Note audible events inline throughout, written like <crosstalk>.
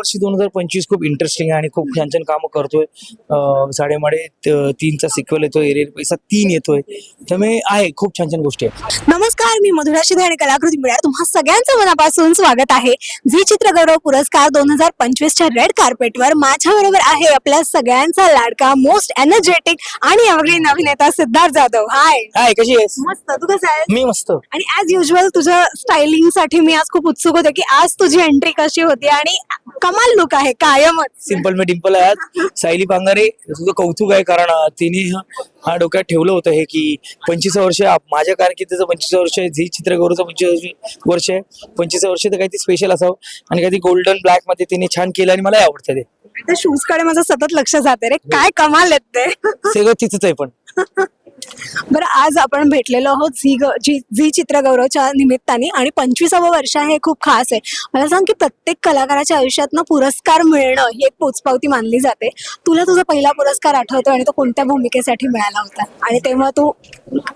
वर्षी दोन हजार पंचवीस खूप इंटरेस्टिंग आहे आणि खूप छान छान कामं करतोय. साडेमाडे तीनचा सिक्वल येतोय एरियल पैसा तीन येतोय. त्यामुळे आहे खूप छान छान गोष्टी आहेत. नमस्कार. मी मधुरा आणि कलाकृती मिळा तुम्हा सगळ्यांचं मनापासून स्वागत आहे. झी चित्रगौरव पुरस्कार दोन हजार पंचवीसच्या रेड कार्पेटवर माझ्या बरोबर आहे आपल्या सगळ्यांचा लाडका मोस्ट एनर्जेटिक आणि एव्हरग्रीन अभिनेता सिद्धार्थ जाधव. हाय काय कशी आहेस? मस्त. तू कसं आहेस? मी मस्त. आणि ऍज युजल तुझ्या स्टायलिंगसाठी मी आज खूप उत्सुक होते की आज तुझी एंट्री कशी होती आणि कमाल लुक आहे कायमच. सिंपल मी डिम्पल आहे आज. <laughs> सायली पांगारे तुझं कौतुक आहे कारण तिने हा- डोक्यात ठेवलं होतं हे की पंचवीस वर्ष माझ्या कारकिर्दीचं पंचवीस वर्ष आहे झी चित्रगौरवचं पंचवीस वर्ष आहे. पंचवीस वर्ष तर काहीतरी स्पेशल असावं आणि काहीतरी गोल्डन ब्लॅकमध्ये तिने छान केलं आणि मला आवडतं ते. शूजकडे माझं सतत लक्ष जाते रे. काय कमाल आहेत ते. सगळं तिचंच आहे पण. <laughs> बरं आज आपण भेटलेलो आहोत झी ग- झी झी चित्रगौरवच्या निमित्ताने आणि पंचवीसावं वर्ष हे खूप खास आहे. मला सांग की प्रत्येक कलाकाराच्या आयुष्यात ना पुरस्कार मिळणं ही एक पोचपावती मानली जाते. तुला तुझा पहिला पुरस्कार आठवतो आणि तो कोणत्या भूमिकेसाठी मिळाला होता? आणि तेव्हा तू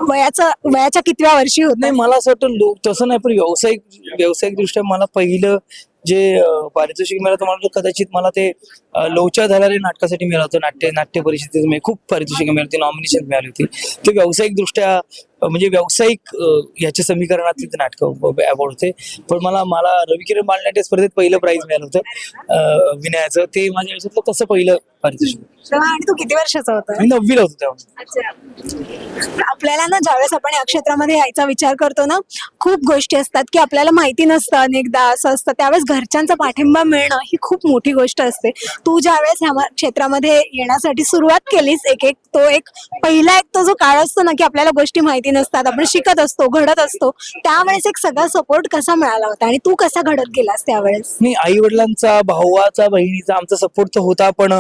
वयाचं वयाच्या कितव्या वर्षी होत? नाही मला असं वाटतं लोक तसं नाही पण व्यावसायिक व्यावसायिक दृष्ट्या मला पहिलं जे पारितोषिक मिळालं मला कदाचित मला ते अं, लोच्या झालेल्या नाटकासाठी मिळालं होतं. नाट्य नाट्य परिषदेचं म्हणजे खूप पारितोषिक मिळाली होती नॉमिनेशन मिळाली होती. ते व्यावसायिक दृष्ट्या म्हणजे व्यावसायिक याच्या समीकरणातले ते नाटक अवॉर्ड होते. पण मला मला रविकिरण बालनाट्य स्पर्धेत पहिलं प्राइज मिळालं होतं विनयाचं. ते माझ्या आयुष्यातलं तसं पहिलं पारितोषिक. आणि तू किती वर्षाचा होता? मी नववीला होतो तेव्हा. आपल्याला ना ज्यावेळेस आपण या क्षेत्रामध्ये यायचा विचार करतो ना खूप गोष्टी असतात की आपल्याला माहिती नसतं अनेकदा असं असतं. त्यावेळेस घरच्यांचा पाठिंबा मिळणं ही खूप मोठी गोष्ट असते. तू ज्यावेळेस ह्या क्षेत्रामध्ये येण्यासाठी सुरुवात केलीस एक एक तो एक पहिला एक तो जो काळ असतो ना की आपल्याला गोष्टी माहिती नसतात आपण शिकत असतो घडत असतो त्यावेळेस एक सगळा सपोर्ट कसा मिळाला होता आणि तू कसा घडत गेलास त्यावेळेस? नाही आई वडिलांचा भावाचा बहिणीचा आमचा सपोर्ट तर होता पण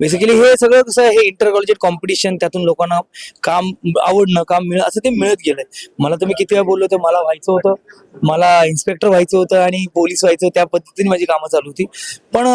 बेसिकली हे सगळं कसं हे इंटर कॉलेज कॉम्पिटिशन त्यातून लोकांना काम आवडणं काम मिळ असं ते मिळत गेलंय. मला तुम्ही किती वेळा बोललो तर मला व्हायचं होतं मला इन्स्पेक्टर व्हायचं होतं आणि पोलीस व्हायचं त्या पद्धतीने माझी कामं चालू होती. पण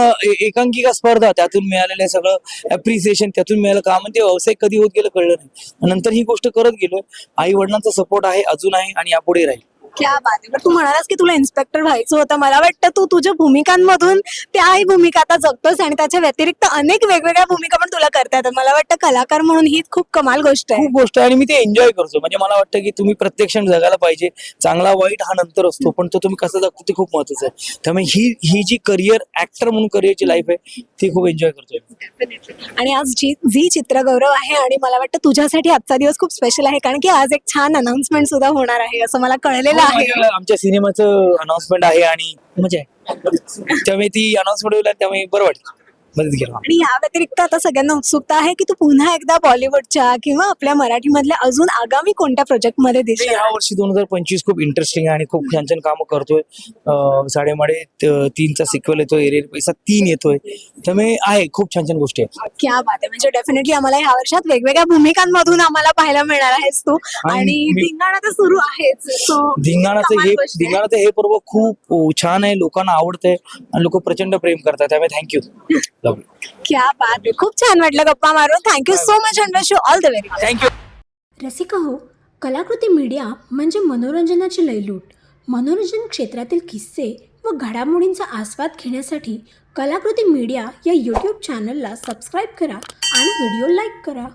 एकांकिका स्पर्धा त्यातून मिळालेलं सगळं अप्रिसिएशन त्यातून मिळालं का? म्हणजे व्यवसाय कधी होत गेलं कळलं नाही. नंतर ही गोष्ट करत गेलो. आई वडिलांचा सपोर्ट आहे अजून आहे आणि यापुढे राहील. क्या बात आहे. तू म्हणालास की तुला इन्स्पेक्टर व्हायचं होतं. मला वाटतं तू तुझ्या भूमिकांमधून त्याही भूमिका आता जगतोस आणि त्याच्या व्यतिरिक्त अनेक वेगवेगळ्या भूमिका पण तुला करता येतात. मला वाटतं कलाकार म्हणून ही खूप कमाल गोष्ट आहे. खूप गोष्ट आहे आणि मी ते एन्जॉय करतो. म्हणजे मला वाटतं की तुम्ही प्रत्येक क्षण जगायला पाहिजे. चांगला वाईट हा नंतर असतो पण तो तुम्ही कसं जगतो ते खूप महत्वाचं आहे. त्यामुळे ही ही जी करिअर ऍक्टर म्हणून करिअरची लाईफ आहे ती खूप एन्जॉय करतोय आणि आज जी झी चित्रगौरव आहे आणि मला वाटतं तुझ्यासाठी आजचा दिवस खूप स्पेशल आहे कारण की आज एक छान अनाउन्समेंट सुद्धा होणार आहे असं मला कळलेलं आहे. माझ्या- आमच्या सिनेमाचं अनाउन्समेंट आहे आणि मजा आहे. त्यामुळे ती अनाउन्समेंट होईल त्यामुळे बरं वाटतं मदत केलं आणि या व्यतिरिक्त आता सगळ्यांना उत्सुकता आहे की तू पुन्हा एकदा बॉलिवूडच्या किंवा आपल्या मराठीमधल्या अजून आगामी कोणत्या प्रोजेक्टमध्ये दिसेल या वर्षी दोन हजार पंचवीस खूप इंटरेस्टिंग आहे आणि खूप छान छान कामं करतोय. अं, साडेमाडे त- तीनचा सिक्वल येतोय एरियल पैसा तीन येतोय. त्यामुळे आहे खूप छान छान गोष्टी आहेत. क्या बात आहे. म्हणजे डेफिनेटली आम्हाला ह्या वर्षात वेगवेगळ्या भूमिकांमधून आम्हाला पाहायला मिळणार आहेस तू. आणि आणि मी- धिंगाणा तर सुरू आहेच. So, धिंगाणाचं कमाल हे गोष्ट आहे. धिंगाणाचं हे पर्व खूप अं, छान आहे. लोकांना आवडतंय आणि लोक प्रचंड प्रेम करतात. त्यामुळे थँक्यू <laughs> क्या बात आहे खूप छान वाटलं गप्पा मारून. Thank you so much and wish you all the very thank you Rasika हो कलाकृती मीडिया म्हणजे मनोरंजनाची लयलूट. मनोरंजन क्षेत्रातील किस्से व घडामोडींचा आस्वाद घेण्यासाठी कलाकृती मीडिया या यूट्यूब चॅनलला सबस्क्राईब करा आणि व्हिडिओ लाईक करा.